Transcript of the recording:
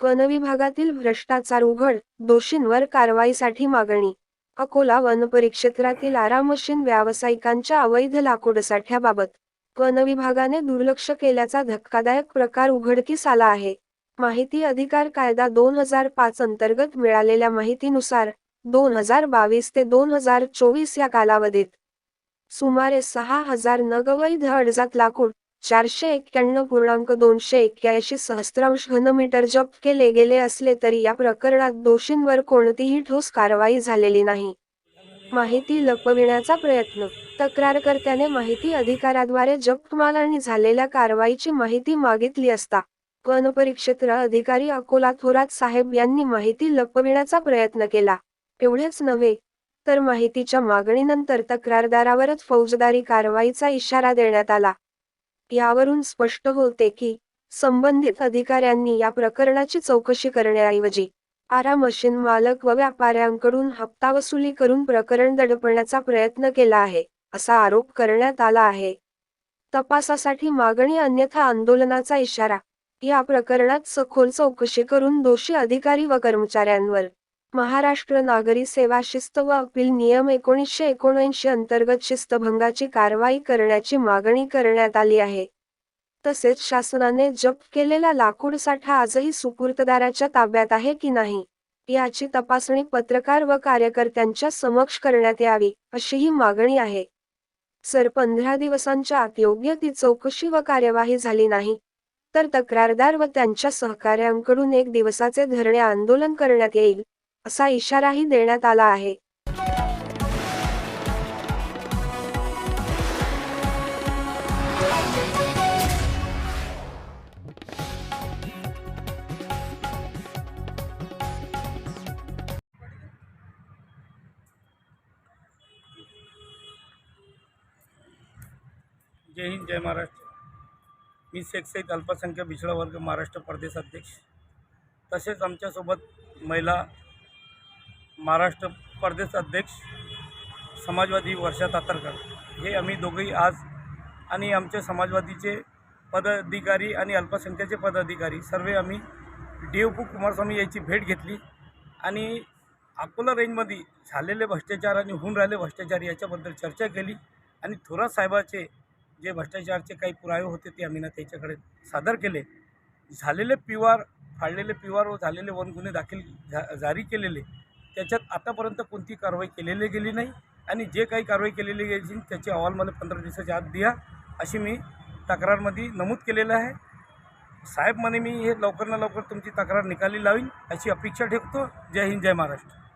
One विभागातील भ्रष्टाचार उघड दोषींवर कारवाईसाठी मागणी. अकोला वन परिक्षेत्रातील आरामशीन व्यावसायिकांच्या अवैध लाकूड साठ्याबाबत वन विभागाने दुर्लक्ष केल्याचा धक्कादायक प्रकार उघडकीस आला आहे. माहिती अधिकार कायदा दोन हजार पाच अंतर्गत मिळालेल्या माहितीनुसार दोन हजार बावीस ते दोन हजार चोवीस या कालावधीत सुमारे सहा हजार नगवैध अडजात लाकूड चारशे एक्क्याण्णव पूर्णांक दोनशे एक्क्याऐंशी सहस्त्रांश घनमीटर जप्त केले गेले असले तरी या प्रकरणात दोषींवर कोणतीही ठोस कारवाई झालेली नाही. माहिती लपविण्याचा प्रयत्न. तक्रारकर्त्याने माहिती अधिकाराद्वारे जप्तमाल आणि झालेल्या कारवाईची माहिती मागितली असता वनपरिक्षेत्र अधिकारी अकोला थोरात साहेब यांनी माहिती लपविण्याचा प्रयत्न केला. एवढेच नव्हे तर माहितीच्या मागणीनंतर तक्रारदारावरच फौजदारी कारवाईचा इशारा देण्यात आला. यावरून स्पष्ट होते की संबंधित अधिकाऱ्यांनी या प्रकरणाची चौकशी करण्याऐवजी आरा मशीन मालक व व्यापाऱ्यांकडून हप्ता वसुली करून प्रकरण दडपण्याचा प्रयत्न केला आहे असा आरोप करण्यात आला आहे. तपासासाठी मागणी अन्यथा आंदोलनाचा इशारा या प्रकरणात सखोल चौकशी करून दोषी अधिकारी व कर्मचाऱ्यांवर महाराष्ट्र नागरी सेवा शिस्त व अपील नियम एकोणीसशे एकोणऐंशी अंतर्गत शिस्तभंगाची कारवाई करण्याची मागणी करण्यात आली आहे. तसेच शासनाने जप्त केलेला लाकूड साठा आजही सुपूर्तदाराच्या ताब्यात आहे की नाही याची तपासणी पत्रकार व कार्यकर्त्यांच्या समक्ष करण्यात यावी अशीही मागणी आहे. सर पंधरा दिवसांच्या आत योग्य ती चौकशी व कार्यवाही झाली नाही तर तक्रारदार व त्यांच्या सहकाऱ्यांकडून एक दिवसाचे धरणे आंदोलन करण्यात येईल असा इशाराही देण्यात आला आहे. जय हिंद जय महाराष्ट्र. मी शेख सईद अल्पसंख्याक पिछडा वर्ग महाराष्ट्र प्रदेश अध्यक्ष. तसेच आमच्यासोबत महिला महाराष्ट्र प्रदेश अध्यक्ष समाजवादी वर्षा तातरकर हे आम्ही दोघंही आज आणि आमच्या समाजवादीचे पदाधिकारी आणि अल्पसंख्याचे पदाधिकारी सर्व आम्ही डी एफ कुमारस्वामी याची भेट घेतली आणि अकोला रेंजमध्ये झालेले भ्रष्टाचार आणि होऊन राहिले भ्रष्टाचार याच्याबद्दल चर्चा केली आणि थोरात साहेबाचे जे भ्रष्टाचारचे काही पुरावे होते ते आम्ही ना त्याच्याकडे सादर केले. झालेले पिवार फाडलेले पिवार व झालेले वन गुन्हे दाखल झा जारी केलेले त्याच्यात आतापर्यंत कोणती कारवाई केलेली गेली नाही आणि जे काही कारवाई केलेली गेली त्याचे अहवाल मला पंधरा दिवसाच्या आत द्या अशी मी तक्रारमध्ये नमूद केलेलं आहे. साहेब म्हणे मी हे लवकर ना लवकर तुमची तक्रार निकाली लावीन अशी अपेक्षा ठेवतो. जय हिंद जय महाराष्ट्र.